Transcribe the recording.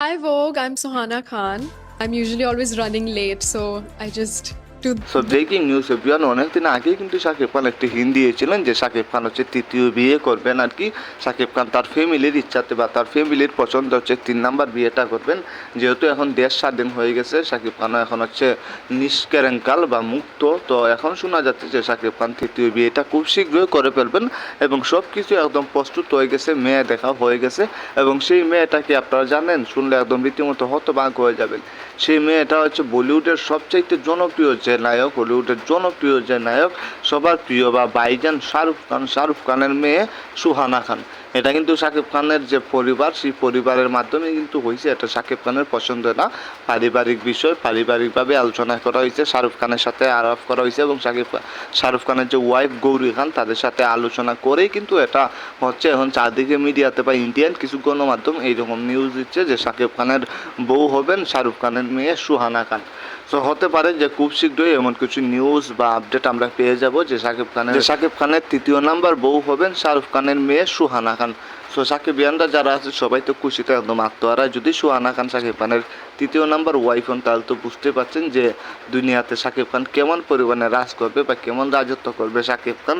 Hi Vogue, I'm Sohana Khan. I'm usually always running late, so I just so breaking news avian অনেকদিন আগেই কিন্তু শাকিব খান একটি হিন্দি দিয়েছিলেন যে শাকিব খান হচ্ছে তৃতীয় বিয়ে করবেন আর কি। শাকিব খান তার ফ্যামিলির ইচ্ছাতে বা তার ফ্যামিলির পছন্দ হচ্ছে তিন নাম্বার বিয়েটা করবেন। যেহেতু এখন দেশ স্বাধীন হয়ে গেছে, শাকিব খানও এখন হচ্ছে নিষ্কেরেঙ্কাল বা মুক্ত। তো এখন শোনা যাচ্ছে যে শাকিব খান তৃতীয় বিয়েটা খুব শীঘ্রই করে ফেলবেন এবং সব কিছু একদম প্রস্তুত হয়ে গেছে, মেয়ে দেখা হয়ে গেছে এবং সেই মেয়েটাকে আপনারা জানেন? শুনলে একদম রীতিমতো হতবাক হয়ে যাবেন। সেই মেয়েটা হচ্ছে বলিউডের সবচাইতে জনপ্রিয় যে নায়ক, হলিউডের জনপ্রিয় যে নায়ক, সবার প্রিয় বা বাইজান শাহরুখ খান, শাহরুখ খানের মেয়ে সুহানা খান। এটা কিন্তু শাকিব খানের যে পরিবার, সেই পরিবারের মাধ্যমে কিন্তু হয়েছে এটা শাকিব খানের পছন্দ না। পারিবারিক বিষয়, পারিবারিকভাবে আলোচনা করা হয়েছে শাহরুখ খানের সাথে আরোপ করা হয়েছে এবং শাকিব শাহরুখ খানের যে ওয়াইফ গৌরী খান, তাদের সাথে আলোচনা করেই কিন্তু এটা হচ্ছে। এখন চারদিকে মিডিয়াতে বা ইন্ডিয়ান কিছু গণমাধ্যম এইরকম নিউজ দিচ্ছে যে শাকিব খানের বউ হবেন শাহরুখ খানের মেয়ে সুহানা খান। তো হতে পারে যে খুব শীঘ্রই এমন কিছু নিউজ বা আপডেট আমরা পেয়ে যাব যে সাকিব খানের সাকিব খানের তৃতীয় নাম্বার বউ হবেন শাহরুখ খানের মেয়ে সুহানা খান। সো সাকিব ইয়ানরা যারা আছে, সবাই তো খুশিতে একদম আত্মহারা। যদি সুহানা খান সাকিব খানের তৃতীয় নাম্বার ওয়াইফ হন, তাহলে তো বুঝতে পারছেন যে দুনিয়াতে সাকিব খান কেমন পরিমাণে রাজ করবে বা কেমন রাজত্ব করবে সাকিব খান।